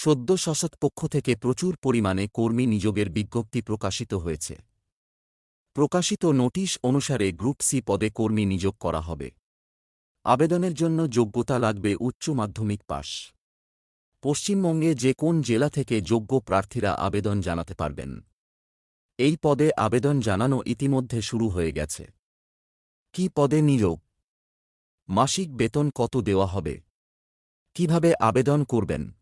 সদ্য সশৎ পক্ষ থেকে প্রচুর পরিমাণে কর্মী নিযোগের বিজ্ঞপ্তি প্রকাশিত হয়েছে। প্রকাশিত নোটিশ অনুসারে গ্রুপ সি পদে কর্মী নিয়োগ করা হবে। আবেদনের জন্য যোগ্যতা লাগবে উচ্চ মাধ্যমিক পাশ। পশ্চিমবঙ্গে যে কোন জেলা থেকে যোগ্য প্রার্থীরা আবেদন জানাতে পারবেন। এই পদে আবেদন জানানো ইতিমধ্যে শুরু হয়ে গেছে। কি পদে নিয়োগ? মাসিক বেতন কত দেওয়া হবে? কীভাবে আবেদন করবেন?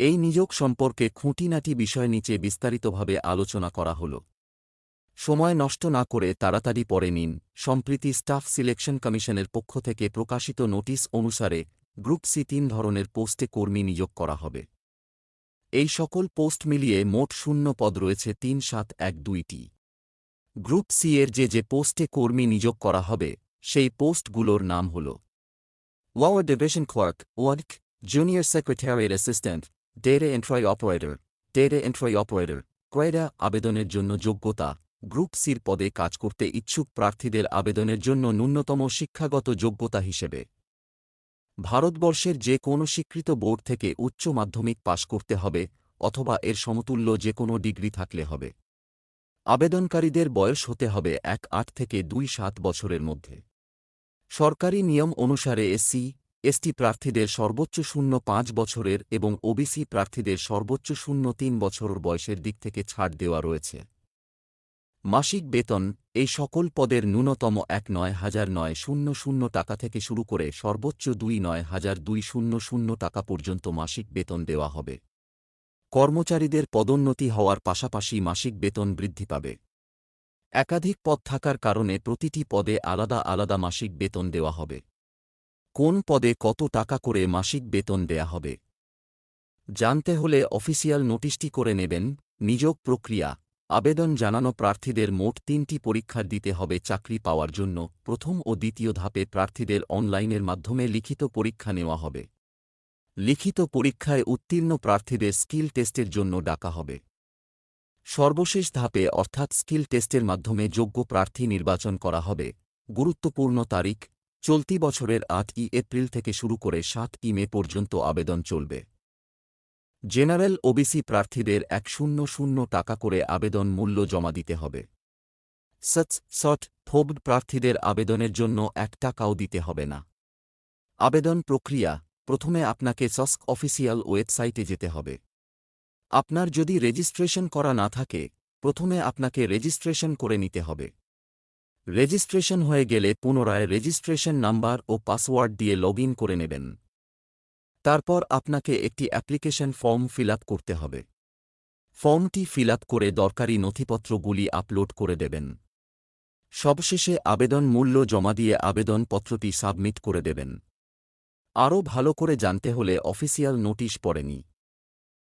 এই নিয়োগ সম্পর্কে খুঁটিনাটি বিষয় নিচে বিস্তারিতভাবে আলোচনা করা হল। সময় নষ্ট না করে তাড়াতাড়ি পরে নিন, সম্প্রীতি স্টাফ সিলেকশন কমিশনের পক্ষ থেকে প্রকাশিত নোটিশ অনুসারে গ্রুপ সি তিন ধরনের পোস্টে কর্মী নিয়োগ করা হবে। এই সকল পোস্ট মিলিয়ে মোট শূন্য পদ রয়েছে তিন সাত এক দুইটি গ্রুপ সি এর যে যে পোস্টে কর্মী নিয়োগ করা হবে, সেই পোস্টগুলোর নাম হল। ওয়াওয়ার division clerk, work, junior secretariat assistant data entry operator data entry operator ক্রয়ডা আবেদনের জন্য যোগ্যতা. গ্রুপ সির পদে কাজ করতে ইচ্ছুক প্রার্থীদের আবেদনের জন্য ন্যূনতম শিক্ষাগত যোগ্যতা হিসেবে। ভারতবর্ষের যে কোনো স্বীকৃত বোর্ড থেকে উচ্চ মাধ্যমিক পাশ করতে হবে অথবা এর সমতুল্য যে কোনো ডিগ্রি থাকলে হবে। আবেদনকারীদের বয়স হতে হবে এক আট থেকে দুই সাত বছরের মধ্যে। সরকারি নিয়ম অনুসারে এসসি এসটি প্রার্থীদের সর্বোচ্চ শূন্য পাঁচ বছরের এবং ওবিসি প্রার্থীদের সর্বোচ্চ শূন্য তিন বছর বয়সের দিক থেকে ছাড় দেওয়া রয়েছে। মাসিক বেতন, এই সকল পদের ন্যূনতম এক নয় হাজার নয় শূন্য শূন্য টাকা থেকে শুরু করে সর্বোচ্চ দুই নয় হাজার দুই শূন্য শূন্য টাকা পর্যন্ত মাসিক বেতন দেওয়া হবে। কর্মচারীদের পদোন্নতি হওয়ার পাশাপাশি মাসিক বেতন বৃদ্ধি পাবে। একাধিক পদ থাকার কারণে প্রতিটি পদে আলাদা আলাদা মাসিক বেতন দেওয়া হবে। কোন পদে কত টাকা করে মাসিক বেতন দেয়া হবে? জানতে হলে অফিসিয়াল নোটিশটি করে নেবেন, নিযোগ প্রক্রিয়া, আবেদন জানানো প্রার্থীদের মোট তিনটি পরীক্ষা দিতে হবে চাকরি পাওয়ার জন্য, প্রথম ও দ্বিতীয় ধাপে প্রার্থীদের অনলাইনের মাধ্যমে লিখিত পরীক্ষা নেওয়া হবে। লিখিত পরীক্ষায় উত্তীর্ণ প্রার্থীদের স্কিল টেস্টের জন্য ডাকা হবে। সর্বশেষ ধাপে অর্থাৎ স্কিল টেস্টের মাধ্যমে যোগ্য প্রার্থী নির্বাচন করা হবে। গুরুত্বপূর্ণ তারিখ চলতি বছরের আট ই এপ্রিল থেকে শুরু করে সাত ই মে পর্যন্ত আবেদন চলবে। জেনারেল ওবিসি প্রার্থীদের এক শূন্য শূন্য টাকা করে আবেদন মূল্য জমা দিতে হবে। সচ সট ফোবড প্রার্থীদের আবেদনের জন্য এক টাকাও দিতে হবে না। আবেদন প্রক্রিয়া, প্রথমে আপনাকে সস্ক অফিসিয়াল ওয়েবসাইটে যেতে হবে। আপনার যদি রেজিস্ট্রেশন করা না থাকে, প্রথমে আপনাকে রেজিস্ট্রেশন করে নিতে হবে। রেজিস্ট্রেশন হয়ে গেলে পুনরায় রেজিস্ট্রেশন নাম্বার ও পাসওয়ার্ড দিয়ে লগ করে নেবেন। তারপর আপনাকে একটি অ্যাপ্লিকেশন ফর্ম ফিল করতে হবে। ফর্মটি ফিল করে দরকারি নথিপত্রগুলি আপলোড করে দেবেন। সবশেষে আবেদন মূল্য জমা দিয়ে আবেদনপত্রটি সাবমিট করে দেবেন। আরও ভালো করে জানতে হলে অফিসিয়াল নোটিশ পড়েনি।